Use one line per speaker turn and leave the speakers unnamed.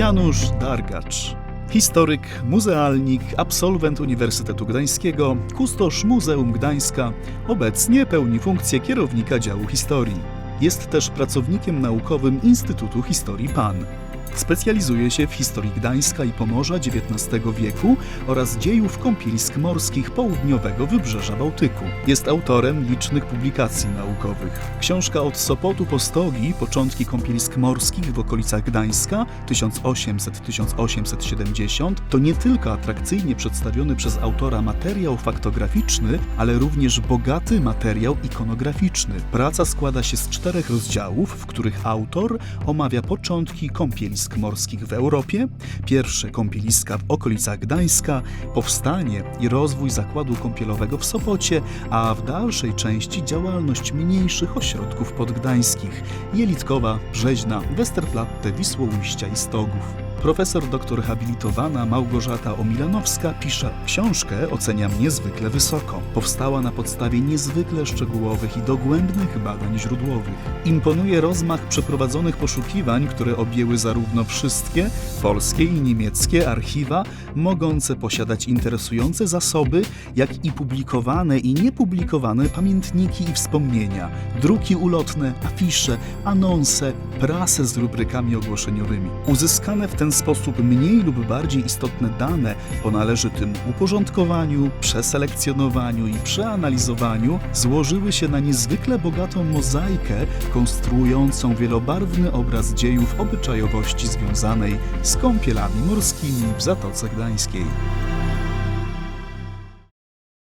Janusz Dargacz. Historyk, muzealnik, absolwent Uniwersytetu Gdańskiego, kustosz Muzeum Gdańska, obecnie pełni funkcję kierownika działu historii. Jest też pracownikiem naukowym Instytutu Historii PAN. Specjalizuje się w historii Gdańska i Pomorza XIX wieku oraz dziejów kąpielisk morskich południowego wybrzeża Bałtyku. Jest autorem licznych publikacji naukowych. Książka Od Sopotu po Stogi, początki kąpielisk morskich w okolicach Gdańska 1800-1870 to nie tylko atrakcyjnie przedstawiony przez autora materiał faktograficzny, ale również bogaty materiał ikonograficzny. Praca składa się z czterech rozdziałów, w których autor omawia początki kąpielisk morskich w Europie, pierwsze kąpieliska w okolicach Gdańska, powstanie i rozwój zakładu kąpielowego w Sopocie, a w dalszej części działalność mniejszych ośrodków podgdańskich Jelitkowa, Brzeźna, Westerplatte, Wisłoujścia i Stogów. Profesor doktor habilitowana Małgorzata Omilanowska pisze książkę oceniam niezwykle wysoko. Powstała na podstawie niezwykle szczegółowych i dogłębnych badań źródłowych. Imponuje rozmach przeprowadzonych poszukiwań, które objęły zarówno wszystkie polskie i niemieckie archiwa, mogące posiadać interesujące zasoby, jak i publikowane i niepublikowane pamiętniki i wspomnienia, druki ulotne, afisze, anonse, prasę z rubrykami ogłoszeniowymi. Uzyskane w ten sposób mniej lub bardziej istotne dane po należytym uporządkowaniu, przeselekcjonowaniu i przeanalizowaniu złożyły się na niezwykle bogatą mozaikę konstruującą wielobarwny obraz dziejów obyczajowości związanej z kąpielami morskimi w Zatoce Gdańskiej.